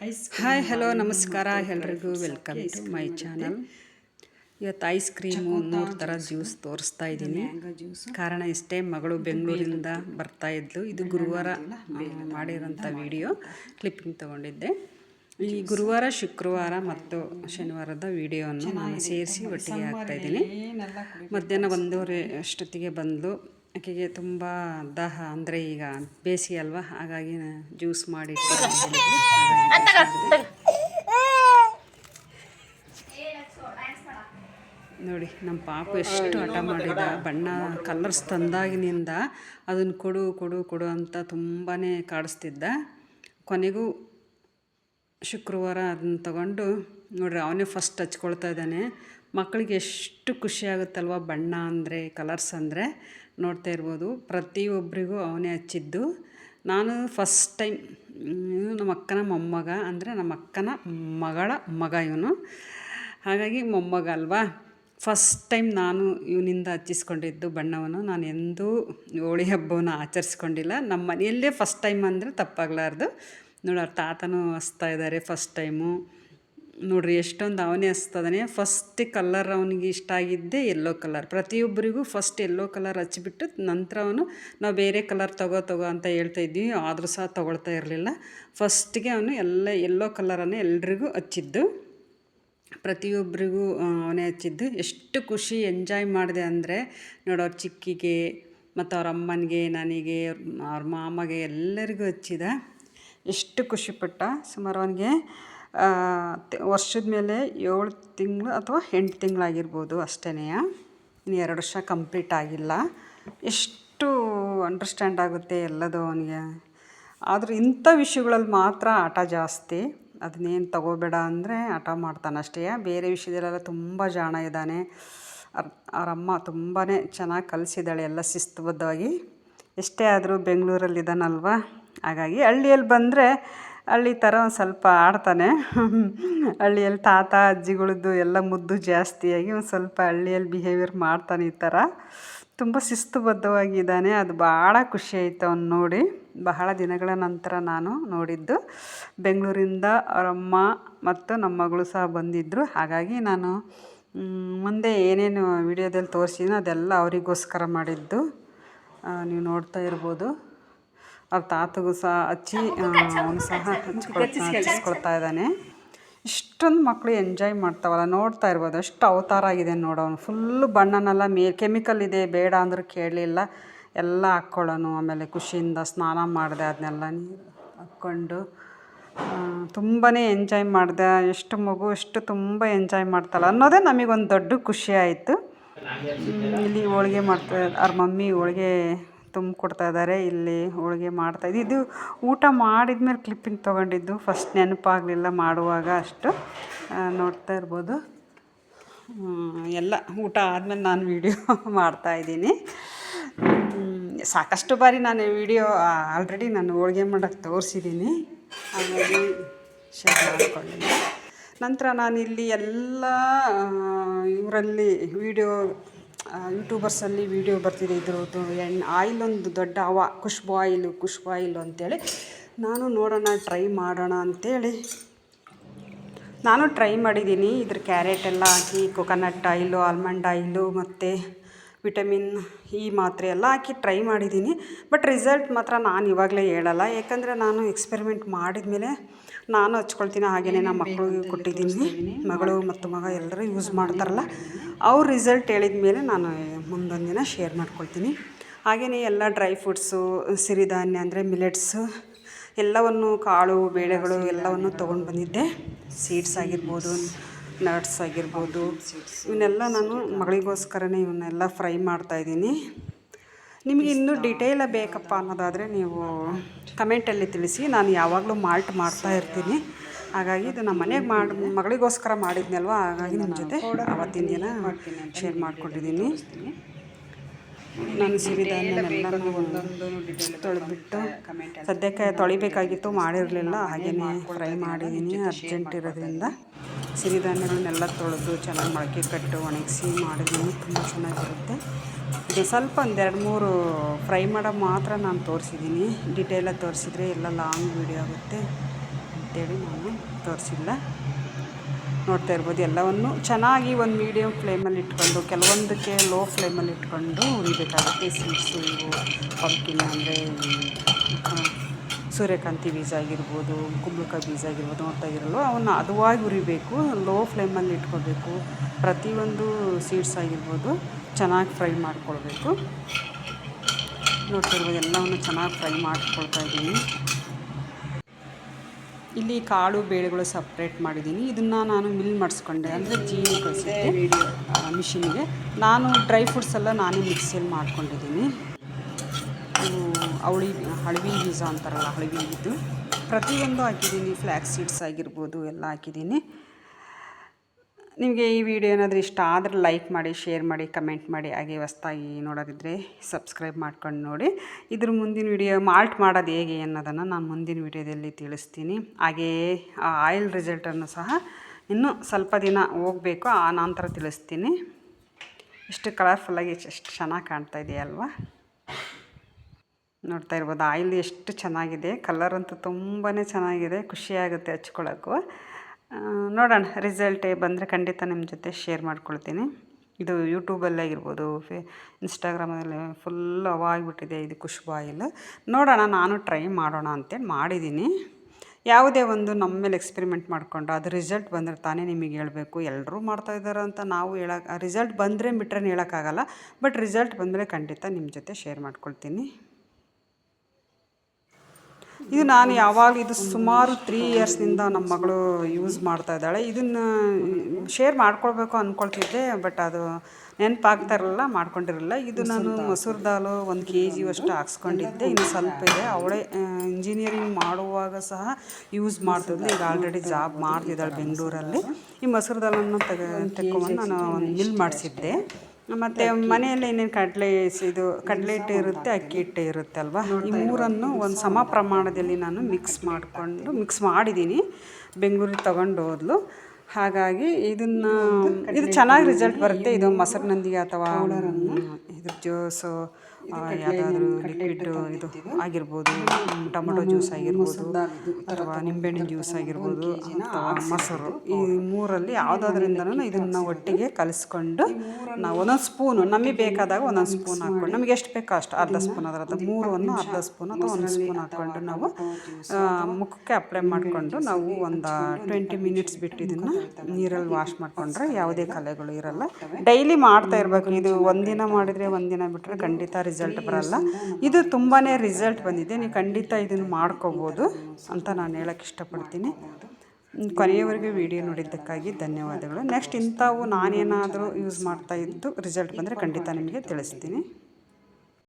Hi hello ನಮಸ್ಕಾರ ಎಲ್ರಿಗೂ welcome to my channel ಇವತ್ತು ಐಸ್ ಕ್ರೀಮು ಮೂರು ಥರ ಜ್ಯೂಸ್ ತೋರಿಸ್ತಾ ಇದ್ದೀನಿ ಕಾರಣ ಇಷ್ಟೇ ಮಗಳು ಬೆಂಗಳೂರಿಂದ ಬರ್ತಾ ಇದ್ಲು. ಇದು ಗುರುವಾರ ಮಾಡಿರೋಂಥ ವಿಡಿಯೋ ಕ್ಲಿಪ್ಪಿಂಗ್ ತೊಗೊಂಡಿದ್ದೆ. ಈ ಗುರುವಾರ ಶುಕ್ರವಾರ ಮತ್ತು ಶನಿವಾರದ ವಿಡಿಯೋವನ್ನು ನಾನು ಸೇರಿಸಿ ಒಟ್ಟಿಗೆ ಹಾಕ್ತಾಯಿದ್ದೀನಿ ಮಧ್ಯಾಹ್ನ ಒಂದೂವರೆ ಅಷ್ಟೊತ್ತಿಗೆ ಬಂದಳು ಆಕೆಗೆ ತುಂಬ ದಾಹ ಅಂದರೆ ಈಗ ಬೇಸಿಗೆ ಅಲ್ವಾ? ಹಾಗಾಗಿ ಜ್ಯೂಸ್ ಮಾಡಿ ನೋಡಿ ನಮ್ಮ ಪಾಪ ಎಷ್ಟು ಹಠ ಮಾಡಿದ. ಬಣ್ಣ ಕಲರ್ಸ್ ತಂದಾಗಿನಿಂದ ಅದನ್ನು ಕೊಡು ಕೊಡು ಕೊಡು ಅಂತ ತುಂಬಾ ಕಾಡಿಸ್ತಿದ್ದ. ಕೊನೆಗೂ ಶುಕ್ರವಾರ ಅದನ್ನ ತಗೊಂಡು ನೋಡ್ರಿ ಅವನೇ ಫಸ್ಟ್ ಹಚ್ಕೊಳ್ತಾ ಇದ್ದಾನೆ. ಮಕ್ಕಳಿಗೆ ಎಷ್ಟು ಖುಷಿ ಆಗುತ್ತಲ್ವ? ಬಣ್ಣ ಅಂದರೆ ಕಲರ್ಸ್ ಅಂದರೆ. ನೋಡ್ತಾ ಇರ್ಬೋದು. ಪ್ರತಿಯೊಬ್ಬರಿಗೂ ಅವನೇ ಹಚ್ಚಿದ್ದು. ನಾನು ಫಸ್ಟ್ ಟೈಮ್ ನಮ್ಮ ಅಕ್ಕನ ಮೊಮ್ಮಗ ಅಂದರೆ ನಮ್ಮ ಅಕ್ಕನ ಮಗಳ ಮಗ ಇವನು. ಹಾಗಾಗಿ ಮೊಮ್ಮಗ ಅಲ್ವಾ? ಫಸ್ಟ್ ಟೈಮ್ ನಾನು ಇವನಿಂದ ಹಚ್ಚಿಸ್ಕೊಂಡಿದ್ದು ಬಣ್ಣವನ್ನು. ನಾನು ಎಂದೂ ಹೋಳಿ ಹಬ್ಬವನ್ನು ಆಚರಿಸ್ಕೊಂಡಿಲ್ಲ. ನಮ್ಮ ಮನೆಯಲ್ಲೇ ಫಸ್ಟ್ ಟೈಮ್ ಅಂದರೆ ತಪ್ಪಾಗಲಾರ್ದು. ನೋಡಿ ತಾತನೂ ಹಚ್ತಾ ಇದ್ದಾರೆ ಫಸ್ಟ್ ಟೈಮು ನೋಡ್ರಿ, ಎಷ್ಟೊಂದು ಅವನೇ ಹಚ್ತದಾನೆ ಫಸ್ಟ್ ಕಲರ್ ಅವನಿಗೆ ಇಷ್ಟ ಆಗಿದ್ದೇ ಎಲ್ಲೋ ಕಲರ್ ಪ್ರತಿಯೊಬ್ಬರಿಗೂ ಫಸ್ಟ್ ಎಲ್ಲೋ ಕಲರ್ ಹಚ್ಚಿಬಿಟ್ಟು ನಂತರ ಅವನು, ನಾವು ಬೇರೆ ಕಲರ್ ತಗೋ ತಗೋ ಅಂತ ಹೇಳ್ತಾ ಇದ್ವಿ ಆದರೂ ಸಹ ತೊಗೊಳ್ತಾ ಇರಲಿಲ್ಲ. ಫಸ್ಟಿಗೆ ಅವನು ಎಲ್ಲ ಎಲ್ಲೋ ಕಲರನ್ನೇ ಎಲ್ರಿಗೂ ಹಚ್ಚಿದ್ದು. ಪ್ರತಿಯೊಬ್ಬರಿಗೂ ಅವನೇ ಹಚ್ಚಿದ್ದು. ಎಷ್ಟು ಖುಷಿ ಎಂಜಾಯ್ ಮಾಡಿದೆ ಅಂದರೆ ನೋಡೋರು ಚಿಕ್ಕಿಗೆ ಮತ್ತು ಅವ್ರ ಅಮ್ಮನಿಗೆ, ನನಗೆ, ಅವ್ರ ಮಾಮಗೆ ಎಲ್ಲರಿಗೂ ಹಚ್ಚಿದ. ಎಷ್ಟು ಖುಷಿಪಟ್ಟ ಸುಮಾರು ಅವನಿಗೆ. ವರ್ಷದ ಮೇಲೆ ಏಳು ತಿಂಗಳು ಅಥವಾ ಎಂಟು ತಿಂಗಳಾಗಿರ್ಬೋದು ಅಷ್ಟೇ ಇನ್ನು ಎರಡು ವರ್ಷ ಕಂಪ್ಲೀಟ್ ಆಗಿಲ್ಲ. ಎಷ್ಟು ಅಂಡರ್ಸ್ಟ್ಯಾಂಡ್ ಆಗುತ್ತೆ ಎಲ್ಲದು ಅವನಿಗೆ. ಆದರೂ ಇಂಥ ವಿಷಯಗಳಲ್ಲಿ ಮಾತ್ರ ಆಟ ಜಾಸ್ತಿ. ಅದನ್ನೇನು ತಗೋಬೇಡ ಅಂದರೆ ಆಟ ಮಾಡ್ತಾನೆ ಅಷ್ಟೇ. ಬೇರೆ ವಿಷಯದಲ್ಲೆಲ್ಲ ತುಂಬ ಜಾಣ ಇದ್ದಾನೆ. ಅವರಮ್ಮ ತುಂಬಾ ಚೆನ್ನಾಗಿ ಕಲಿಸಿದ್ದಾಳೆ ಎಲ್ಲ ಶಿಸ್ತುಬದ್ಧವಾಗಿ. ಎಷ್ಟೇ ಆದರೂ ಬೆಂಗಳೂರಲ್ಲಿ ಇದ್ದಾನಲ್ವ ಹಾಗಾಗಿ ಹಳ್ಳಿಯಲ್ಲಿ ಬಂದರೆ ಹಳ್ಳಿ ಥರ ಒಂದು ಸ್ವಲ್ಪ ಆಡ್ತಾನೆ. ಹಳ್ಳಿಯಲ್ಲಿ ತಾತ, ಅಜ್ಜಿಗಳದ್ದು ಎಲ್ಲ ಮುದ್ದು ಜಾಸ್ತಿಯಾಗಿ ಒಂದು ಸ್ವಲ್ಪ ಹಳ್ಳಿಯಲ್ಲಿ ಬಿಹೇವಿಯರ್ ಮಾಡ್ತಾನೆ ಈ ಥರ ತುಂಬ ಶಿಸ್ತುಬದ್ಧವಾಗಿದ್ದಾನೆ. ಅದು ಭಾಳ ಖುಷಿ ಆಯಿತು ಅವ್ನು ನೋಡಿ. ಬಹಳ ದಿನಗಳ ನಂತರ ನಾನು ನೋಡಿದ್ದು. ಬೆಂಗಳೂರಿಂದ ಅವರಮ್ಮ ಮತ್ತು ನಮ್ಮ ಮಗಳು ಸಹ ಬಂದಿದ್ದರು ಹಾಗಾಗಿ ನಾನು ಮುಂದೆ ಏನೇನು ವಿಡಿಯೋದಲ್ಲಿ ತೋರಿಸಿದ್ನೋ ಅದೆಲ್ಲ ಅವರಿಗೋಸ್ಕರ ಮಾಡಿದ್ದು. ನೀವು ನೋಡ್ತಾ ಇರ್ಬೋದು. ಅವ್ರ ತಾತಗೂ ಸಹ ಹಚ್ಚಿ ಅವನು ಸಹ ಹಚ್ಕೊಳ್ತಾ ಹಚ್ಚಿಸ್ಕೊಳ್ತಾ ಇದ್ದಾನೆ. ಇಷ್ಟೊಂದು ಮಕ್ಕಳು ಎಂಜಾಯ್ ಮಾಡ್ತಾವಲ್ಲ ನೋಡ್ತಾ ಇರ್ಬೋದು. ಅಷ್ಟು ಅವತಾರ ಆಗಿದೆ ನೋಡೋನು ಫುಲ್ಲು ಬಣ್ಣನೆಲ್ಲ ಮೇ ಕೆಮಿಕಲ್ ಇದೆ ಬೇಡ ಅಂದರೂ ಕೇಳಲಿಲ್ಲ. ಎಲ್ಲ ಹಾಕ್ಕೊಳ್ಳೋನು ಆಮೇಲೆ ಖುಷಿಯಿಂದ ಸ್ನಾನ ಮಾಡಿದೆ ಅದನ್ನೆಲ್ಲ ನೀರು ಹಾಕ್ಕೊಂಡು. ತುಂಬಾ ಎಂಜಾಯ್ ಮಾಡಿದೆ. ಎಷ್ಟು ಮಗು ಎಷ್ಟು ತುಂಬ ಎಂಜಾಯ್ ಮಾಡ್ತಾಳೆ ಅನ್ನೋದೇ ನಮಗೊಂದು ದೊಡ್ಡ ಖುಷಿ ಆಯಿತು. ಇಲ್ಲಿ ಹೋಳಿಗೆ ಮಾಡ್ತಾ ಅವ್ರ ಮಮ್ಮಿ ಹೋಳ್ಗೆ ತುಂಬಿಕೊಡ್ತಾ ಇದ್ದಾರೆ ಇಲ್ಲಿ ಹೋಳಿಗೆ ಮಾಡ್ತಾ ಇದು ಊಟ ಮಾಡಿದ ಮೇಲೆ ಕ್ಲಿಪ್ಪಿಂಗ್ ತೊಗೊಂಡಿದ್ದು. ಫಸ್ಟ್ ನೆನಪಾಗಲಿಲ್ಲ ಮಾಡುವಾಗ ಅಷ್ಟು. ನೋಡ್ತಾ ಇರ್ಬೋದು. ಎಲ್ಲ ಊಟ ಆದಮೇಲೆ ನಾನು ವೀಡಿಯೋ ಮಾಡ್ತಾಯಿದ್ದೀನಿ ಸಾಕಷ್ಟು ಬಾರಿ ನಾನು ವಿಡಿಯೋ ಆಲ್ರೆಡಿ ನಾನು ಹೋಳಿಗೆ ಮಾಡೋಕ್ಕೆ ತೋರಿಸಿದ್ದೀನಿ. ಹಾಗಾಗಿ ಶೇರ್ ಮಾಡಿಕೊಂಡಿದ್ದೆ ನಂತರ ನಾನಿಲ್ಲಿ ಎಲ್ಲ ಇವರಲ್ಲಿ ವೀಡಿಯೋ ಯೂಟ್ಯೂಬರ್ಸಲ್ಲಿ ವೀಡಿಯೋ ಬರ್ತಿದೆ ಇದ್ರದ್ದು. ಎಣ್ಣೆ ಆಯಿಲ್ ಒಂದು ದೊಡ್ಡ ಅವ, ಖುಷ್ಬು ಆಯಿಲು ಖುಷ್ಬು ಆಯಿಲು ಅಂತೇಳಿ. ನಾನು ನೋಡೋಣ ಟ್ರೈ ಮಾಡೋಣ ಅಂಥೇಳಿ ನಾನು ಟ್ರೈ ಮಾಡಿದ್ದೀನಿ. ಇದ್ರ ಕ್ಯಾರೆಟ್ ಎಲ್ಲ ಹಾಕಿ ಕೊಕೊನಟ್ ಆಯಿಲು ಆಲ್ಮಂಡ್ ಆಯಿಲು ಮತ್ತು ವಿಟಮಿನ್ ಈ ಮಾತ್ರೆ ಎಲ್ಲ ಹಾಕಿ ಟ್ರೈ ಮಾಡಿದ್ದೀನಿ. ಬಟ್ ರಿಸಲ್ಟ್ ಮಾತ್ರ ನಾನು ಇವಾಗಲೇ ಹೇಳಲ್ಲ. ಯಾಕಂದರೆ ನಾನು ಎಕ್ಸ್ಪೆರಿಮೆಂಟ್ ಮಾಡಿದ ಮೇಲೆ ನಾನು ಹಚ್ಕೊಳ್ತೀನಿ ಹಾಗೆಯೇ ನಮ್ಮ ಮಕ್ಕಳಿಗೆ ಕೊಟ್ಟಿದ್ದೀನಿ. ಮಗಳು ಮತ್ತು ಮಗ ಎಲ್ಲರೂ ಯೂಸ್ ಮಾಡ್ತಾರಲ್ಲ ಅವ್ರ ರಿಸಲ್ಟ್ ಹೇಳಿದ ಮೇಲೆ ನಾನು ಮುಂದೊಂದು ದಿನ ಶೇರ್ ಮಾಡ್ಕೊಳ್ತೀನಿ. ಹಾಗೆಯೇ ಎಲ್ಲ ಡ್ರೈ ಫ್ರೂಟ್ಸು ಸಿರಿಧಾನ್ಯ ಅಂದರೆ ಮಿಲೆಟ್ಸು ಎಲ್ಲವನ್ನು ಕಾಳು ಬೇಳೆಗಳು ಎಲ್ಲವನ್ನು ತೊಗೊಂಡು ಬಂದಿದ್ದೆ. ಸೀಡ್ಸ್ ಆಗಿರ್ಬೋದು ನಟ್ಸ್ ಆಗಿರ್ಬೋದು. ಇವನ್ನೆಲ್ಲ ನಾನು ಮಗಳಿಗೋಸ್ಕರನೇ ಇವನ್ನೆಲ್ಲ ಫ್ರೈ ಮಾಡ್ತಾಯಿದ್ದೀನಿ ನಿಮಗೆ ಇನ್ನೂ ಡಿಟೇಲ ಬೇಕಪ್ಪ ಅನ್ನೋದಾದರೆ ನೀವು ಕಮೆಂಟಲ್ಲಿ ತಿಳಿಸಿ. ನಾನು ಯಾವಾಗಲೂ ಮಾಲ್ಟ್ ಮಾಡ್ತಾ ಇರ್ತೀನಿ. ಹಾಗಾಗಿ ಇದು ನಮ್ಮ ಮನೆಗೆ ಮಾಡಿ ಮಗಳಿಗೋಸ್ಕರ ಮಾಡಿದ್ನಲ್ವ? ಹಾಗಾಗಿ ನಿಮ್ಮ ಜೊತೆ ಅವತ್ತಿನ ದಿನ ಶೇರ್ ಮಾಡಿಕೊಂಡಿದ್ದೀನಿ. ನಾನು ಸೀರೆ ಒಂದೊಂದು ತೊಳೆದ್ಬಿಟ್ಟು ಸದ್ಯಕ್ಕೆ ತೊಳಿಬೇಕಾಗಿತ್ತು ಮಾಡಿರಲಿಲ್ಲ. ಹಾಗೆಯೇ ಫ್ರೈ ಮಾಡಿದ್ದೀನಿ ಅರ್ಜೆಂಟ್ ಇರೋದ್ರಿಂದ. ಸಿರಿಧಾನ್ಯಗಳನ್ನೆಲ್ಲ ತೊಳೆದು ಚೆನ್ನಾಗಿ ಮೊಳಕೆ ಕಟ್ಟು, ಒಣಗಿಸಿ ಮಾಡಿದ್ರೂ ತುಂಬ ಚೆನ್ನಾಗಿರುತ್ತೆ. ಇದು ಸ್ವಲ್ಪ ಒಂದೆರಡು ಮೂರು ಫ್ರೈ ಮಾಡೋ ಮಾತ್ರ ನಾನು ತೋರಿಸಿದ್ದೀನಿ. ಡಿಟೇಲಾಗಿ ತೋರಿಸಿದ್ರೆ ಎಲ್ಲ ಲಾಂಗ್ ವೀಡಿಯೋ ಆಗುತ್ತೆ. ಅಂತೇಳಿ ನಾನು ತೋರಿಸಿಲ್ಲ. ನೋಡ್ತಾ ಇರ್ಬೋದು, ಎಲ್ಲವನ್ನು ಚೆನ್ನಾಗಿ ಒಂದು ಮೀಡಿಯಮ್ ಫ್ಲೇಮಲ್ಲಿ ಇಟ್ಕೊಂಡು, ಕೆಲವೊಂದಕ್ಕೆ ಲೋ ಫ್ಲೇಮಲ್ಲಿ ಇಟ್ಕೊಂಡು ಹುರಿಬೇಕಾಗುತ್ತೆ. ಇವು ಪಂಪ್ಕಿನ್ ಅಂದರೆ ಸೂರ್ಯಕಾಂತಿ ಬೀಜ ಆಗಿರ್ಬೋದು, ಕುಂಬಳಕಾಯಿ ಬೀಜ ಆಗಿರ್ಬೋದು, ನೋಡ್ತಾ ಅವನ್ನ ಹದವಾಗಿ ಹುರಿಬೇಕು ಲೋ ಫ್ಲೇಮಲ್ಲಿ ಇಟ್ಕೋಬೇಕು. ಪ್ರತಿಯೊಂದು ಸೀಡ್ಸ್ ಆಗಿರ್ಬೋದು, ಚೆನ್ನಾಗಿ ಫ್ರೈ ಮಾಡ್ಕೊಳ್ಬೇಕು. ನೋಡ್ತಾ ಇರ್ಬೋದು, ಎಲ್ಲವನ್ನು ಚೆನ್ನಾಗಿ ಫ್ರೈ ಮಾಡ್ಕೊಳ್ತಾ ಇದ್ದೀನಿ ಇಲ್ಲಿ ಕಾಳು ಬೇಳೆಗಳು ಸಪ್ರೇಟ್ ಮಾಡಿದ್ದೀನಿ. ಇದನ್ನು ನಾನು ಮಿಲ್ ಮಾಡಿಸ್ಕೊಂಡೆ. ಅಂದರೆ ಜೀನಿ ಕಳಿಸಿದ್ದೆ ಮಿಷಿನಿಗೆ ನಾನು ಡ್ರೈ ಫ್ರೂಟ್ಸ್ ಎಲ್ಲ ನಾನೇ ಮಿಕ್ಸಿಯಲ್ಲಿ ಮಾಡ್ಕೊಂಡಿದ್ದೀನಿ. ಅವಳಿ ಹಳವಿ ಬೀಜ ಅಂತಾರಲ್ಲ ಹಳವಿ ಇದು ಪ್ರತಿಯೊಂದು ಹಾಕಿದ್ದೀನಿ ಫ್ಲ್ಯಾಕ್ಸ್ ಸೀಡ್ಸ್ ಆಗಿರ್ಬೋದು, ಎಲ್ಲ ಹಾಕಿದ್ದೀನಿ. ನಿಮಗೆ ಈ ವಿಡಿಯೋ ಏನಾದರೂ ಇಷ್ಟ ಆದರೆ ಲೈಕ್ ಮಾಡಿ ಶೇರ್ ಮಾಡಿ ಕಮೆಂಟ್ ಮಾಡಿ, ಹಾಗೆ ಹೊಸ್ತಾಗಿ ನೋಡೋದಿದ್ದರೆ ಸಬ್ಸ್ಕ್ರೈಬ್ ಮಾಡ್ಕೊಂಡು ನೋಡಿ. ಇದ್ರ ಮುಂದಿನ ವಿಡಿಯೋ ಮಾಲ್ಟ್ ಮಾಡೋದು ಹೇಗೆ ಅನ್ನೋದನ್ನು ನಾನು ಮುಂದಿನ ವಿಡಿಯೋದಲ್ಲಿ ತಿಳಿಸ್ತೀನಿ. ಹಾಗೆಯೇ ಆ ಆಯಿಲ್ ರಿಸಲ್ಟನ್ನು ಸಹ ಇನ್ನೂ ಸ್ವಲ್ಪ ದಿನ ಹೋಗಬೇಕು, ಆ ನಂತರ ತಿಳಿಸ್ತೀನಿ. ಇಷ್ಟು ಕಲರ್ಫುಲ್ಲಾಗಿ ಎಷ್ಟು ಚೆನ್ನಾಗಿ ಕಾಣ್ತಾ ಇದೆಯಲ್ವಾ? ನೋಡ್ತಾ ಇರ್ಬೋದು. ಆಯಿಲ್ ಎಷ್ಟು ಚೆನ್ನಾಗಿದೆ. ಕಲರ್ ಅಂತೂ ತುಂಬಾ ಚೆನ್ನಾಗಿದೆ. ಖುಷಿಯಾಗುತ್ತೆ ಹಚ್ಕೊಳ್ಳೋಕ್ಕೂ ನೋಡೋಣ. ರಿಸಲ್ಟೇ ಬಂದರೆ ಖಂಡಿತ ನಿಮ್ಮ ಜೊತೆ ಶೇರ್ ಮಾಡ್ಕೊಳ್ತೀನಿ. ಇದು ಯೂಟ್ಯೂಬಲ್ಲೇ ಆಗಿರ್ಬೋದು ಫೇ ಇನ್ಸ್ಟಾಗ್ರಾಮಲ್ಲಿ ಫುಲ್ ಅವಾಗಿಬಿಟ್ಟಿದೆ ಇದು ಖುಷ್ಬು ಆಯಿಲ್. ನೋಡೋಣ, ನಾನು ಟ್ರೈ ಮಾಡೋಣ ಅಂತೇಳಿ ಮಾಡಿದ್ದೀನಿ ಯಾವುದೇ ಒಂದು ನಮ್ಮ ಮೇಲೆ ಎಕ್ಸ್ಪೆರಿಮೆಂಟ್ ಮಾಡಿಕೊಂಡು ಅದು ರಿಸಲ್ಟ್ ಬಂದರೆ ತಾನೇ ನಿಮಗೆ ಹೇಳಬೇಕು. ಎಲ್ಲರೂ ಮಾಡ್ತಾ ಇದ್ದಾರೆ ಅಂತ ನಾವು ಹೇಳಕ್ಕೆ ರಿಸಲ್ಟ್ ಬಂದರೆ ಬಿಟ್ಟರೆ ಹೇಳೋಕ್ಕಾಗಲ್ಲ. ಬಟ್ ರಿಸಲ್ಟ್ ಬಂದರೆ ಖಂಡಿತ ನಿಮ್ಮ ಜೊತೆ ಶೇರ್ ಮಾಡ್ಕೊಳ್ತೀನಿ. ಇದು ನಾನು ಯಾವಾಗ ಇದು ಸುಮಾರು ತ್ರೀ ಇಯರ್ಸ್ನಿಂದ ನಮ್ಮ ಮಗಳು ಯೂಸ್ ಮಾಡ್ತಾ ಇದ್ದಾಳೆ. ಇದನ್ನು ಶೇರ್ ಮಾಡ್ಕೊಳ್ಬೇಕು ಅಂದ್ಕೊಳ್ತಿದ್ದೆ ಬಟ್ ಅದು ನೆನಪಾಗ್ತಾ ಇರಲಿಲ್ಲ ಮಾಡ್ಕೊಂಡಿರಲಿಲ್ಲ. ಇದು ನಾನು ಮೊಸರು ದಾಲು ಒಂದು ಕೆ ಜಿ ಅಷ್ಟು ಹಾಕ್ಸ್ಕೊಂಡಿದ್ದೆ. ಇನ್ನು ಸ್ವಲ್ಪ ಇದೆ. ಅವಳೇ ಇಂಜಿನಿಯರಿಂಗ್ ಮಾಡುವಾಗ ಸಹ ಯೂಸ್ ಮಾಡ್ತಿದ್ದೆ ಈಗ ಆಲ್ರೆಡಿ ಜಾಬ್ ಮಾಡ್ತಿದ್ದಾಳೆ ಬೆಂಗಳೂರಲ್ಲಿ. ಈ ಮೊಸರು ದಾಲನ್ನು ತೆಗೆ ತೆಕ್ಕೊಂಡು ನಾನು ಒಂದು ಮಿಲ್ ಮಾಡಿಸಿದ್ದೆ. ಮತ್ತು ಮನೆಯಲ್ಲಿ ಏನೇನು ಕಡಲೆ ಇದು ಕಡಲೆ ಹಿಟ್ಟು ಇರುತ್ತೆ ಅಕ್ಕಿ ಹಿಟ್ಟು ಇರುತ್ತೆ ಅಲ್ವಾ ಈ ಮೂರನ್ನು ಒಂದು ಸಮ ಪ್ರಮಾಣದಲ್ಲಿ ನಾನು ಮಿಕ್ಸ್ ಮಾಡಿಕೊಂಡು ಮಿಕ್ಸ್ ಮಾಡಿದ್ದೀನಿ ಬೆಂಗಳೂರಿಗೆ ತಗೊಂಡು ಹೋದ್ಲು. ಹಾಗಾಗಿ ಇದನ್ನು ಇದು ಚೆನ್ನಾಗಿ ರಿಸಲ್ಟ್ ಬರುತ್ತೆ. ಇದು ಮೊಸರಿನೊಂದಿಗೆ ಅಥವಾ ಇದು ಜ್ಯೂಸು ಯಾವುದಾದ್ರೂ ಲಿಕ್ವಿಡ್ ಇದು ಆಗಿರ್ಬೋದು ಟೊಮೊಟೊ ಜ್ಯೂಸ್ ಆಗಿರ್ಬೋದು ಅಥವಾ ನಿಂಬೆಹಣ್ಣಿನ ಜ್ಯೂಸ್ ಆಗಿರ್ಬೋದು ಅಥವಾ ಮೊಸರು. ಈ ಮೂರಲ್ಲಿ ಯಾವುದಾದ್ರಿಂದನೂ ಇದನ್ನು ಒಟ್ಟಿಗೆ ಕಲಿಸ್ಕೊಂಡು ನಾವು ಒಂದೊಂದು ಸ್ಪೂನು ನಮಗೆ ಬೇಕಾದಾಗ ಒಂದೊಂದು ಸ್ಪೂನ್ ಹಾಕ್ಕೊಂಡು ನಮಗೆ ಎಷ್ಟು ಬೇಕೋ ಅಷ್ಟು ಅರ್ಧ ಸ್ಪೂನ್ ಅದರ ಅಥವಾ ಮೂರನ್ನು ಅರ್ಧ ಸ್ಪೂನ್ ಅಥವಾ ಒಂದು ಸ್ಪೂನ್ ಹಾಕ್ಕೊಂಡು ನಾವು ಮುಖಕ್ಕೆ ಅಪ್ಲೈ ಮಾಡಿಕೊಂಡು ನಾವು ಒಂದು ಟ್ವೆಂಟಿ ಮಿನಿಟ್ಸ್ ಬಿಟ್ಟು ಇದನ್ನು ನೀರಲ್ಲಿ ವಾಶ್ ಮಾಡಿಕೊಂಡ್ರೆ ಯಾವುದೇ ಕಲೆಗಳು ಇರಲ್ಲ. ಡೈಲಿ ಮಾಡ್ತಾ ಇರಬೇಕು. ಇದು ಒಂದಿನ ಮಾಡಿದರೆ ಒಂದಿನ ಬಿಟ್ಟರೆ ಖಂಡಿತ ರಿಸಲ್ಟ್ ಬರಲ್ಲ. ಇದು ತುಂಬಾ ರಿಸಲ್ಟ್ ಬಂದಿದೆ. ನೀವು ಖಂಡಿತ ಇದನ್ನು ಮಾಡ್ಕೋಬೋದು ಅಂತ ನಾನು ಹೇಳೋಕ್ಕೆ ಇಷ್ಟಪಡ್ತೀನಿ. ಕೊನೆಯವರೆಗೂ ವಿಡಿಯೋ ನೋಡಿದ್ದಕ್ಕಾಗಿ ಧನ್ಯವಾದಗಳು. ನೆಕ್ಸ್ಟ್ ಇಂಥವು ನಾನೇನಾದರೂ ಯೂಸ್ ಮಾಡ್ತಾ ಇದ್ದು ರಿಸಲ್ಟ್ ಬಂದರೆ ಖಂಡಿತ ನಿಮಗೆ ತಿಳಿಸ್ತೀನಿ.